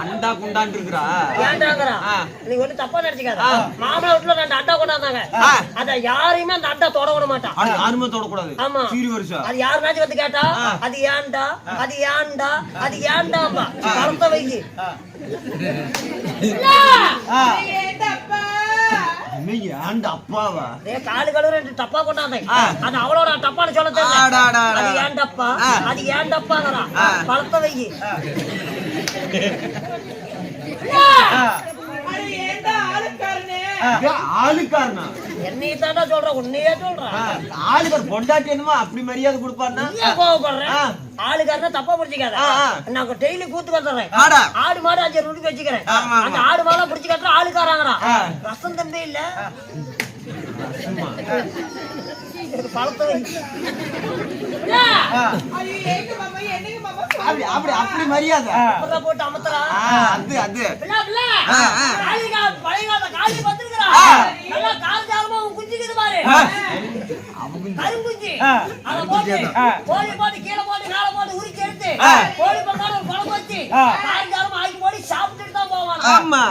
அண்டா குண்டான் இருக்கிறா ஏன்டாங்கறா. நீ ஒண்ணு தப்பா நினைச்சுக்காத. மாமலை வீட்டுல ரெண்டு அண்டா கொண்டாந்தாங்க. அத யாரையுமே அந்த அண்டா தொட விட மாட்டான் அது யாருமே தொடக்கூடாது. ஆமா. சீரி வருஷம். அது யாருனாச்சும் வந்து கேட்டா. அது ஏன்டா அது ஏன்டா அது ஏன்டாம்பா பழத்த வைக்கி ஏன்டா அப்பாவா அதே காலு கழுவு ரெண்டு டப்பா கொண்டாந்தேன் ஆ. அது அவளோட டப்பான்னு சொல்ல தெரியல. அது ஏன் டப்பா. அது ஏன் டப்பாங்கறா. பழத்த இது ஆளுக்காரனா? என்னைய தாண்டா சொல்ற உன்னையே சொல்ற. ஆளுக்கார் பொண்டாட்டி என்னமோ அப்படி மரியாதை கொடுப்பான்னா? நீ ஏன் கோவப்படுற? ஆ. ஆளுக்காரனா தப்பா புடிச்சுக்காத. நான் டெய்லி கூத்து கட்டுறேன் ஆடா. ஆடு மாடு அஞ்சு ரூபாய்க்கு வச்சுக்கிறேன். அந்த ஆடு மாடெல்லாம் புடிச்சு கட்டுற ஆளுக்காராங்கடா. ரசம் தம்பி இல்ல. சும்மா. பழத்த வை அப்படி அப்படி அப்படி மரியாதை. போட்டு அமர்த்தறா ஆ, அது அது. கருங்குஞ்சு. அதை போட்டு. கோழி போட்டு, கீழே போட்டு, மேலே போட்டு உரிச்சு எடுத்து. கோழி பக்கால ஒரு குழம்பு வச்சு, ஆ. காரஞ்சாரமா ஆக்கி போட்டு சாப்பிட்டுட்டு தான் போவானா. ஆமா